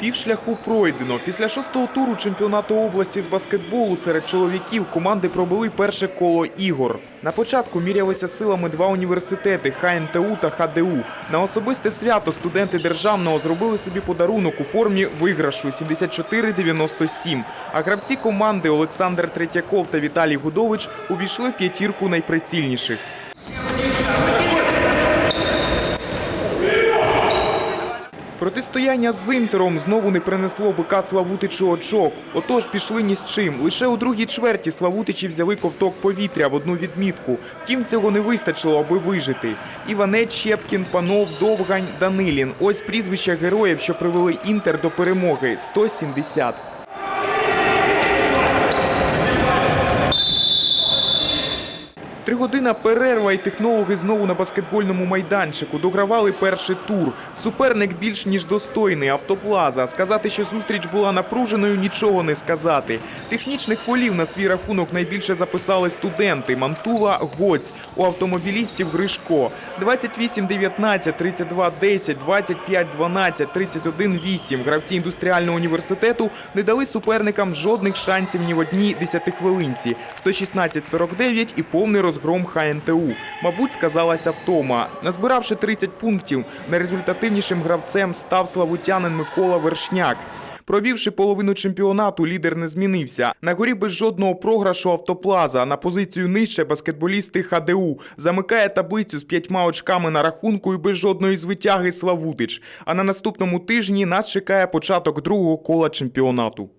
Пів шляху пройдено. Після шостого туру чемпіонату області з баскетболу серед чоловіків команди пробили перше коло ігор. На початку мірялися силами два університети ХНТУ та ХДУ. На особисте свято студенти державного зробили собі подарунок у формі виграшу 74-97. А гравці команди Олександр Третьяков та Віталій Гудович увійшли в п'ятірку найприцільніших. Протистояння з Інтером знову не принесло бика Славутичу очок. Отож пішли ні з чим. Лише у другій чверті Славутичі взяли ковток повітря в одну відмітку. Втім, цього не вистачило, аби вижити. Іванець, Щепкін, Панов, Довгань, Данилін. Ось прізвища героїв, що привели Інтер до перемоги 170. Тригодинна перерва і технологи знову на баскетбольному майданчику догравали перший тур. Суперник більш ніж достойний автоплаза. Сказати, що зустріч була напруженою, нічого не сказати. Технічних фолів на свій рахунок найбільше записали студенти Мантула, Гоць, у автомобілістів Гришко. 28-19, 32-10, 25-12, 31-8. Гравці індустріального університету не дали суперникам жодних шансів ні в одній десятихвилинці. 116-49 і повний розгром ХНТУ. Мабуть, сказалася втома. Назбиравши 30 пунктів, найрезультативнішим гравцем став славутянин Микола Вершняк. Провівши половину чемпіонату, лідер не змінився. На горі без жодного програшу автоплаза. На позицію нижче баскетболісти ХДУ. Замикає таблицю з п'ятьма очками на рахунку і без жодної звитяги Славутич. А на наступному тижні нас чекає початок другого кола чемпіонату.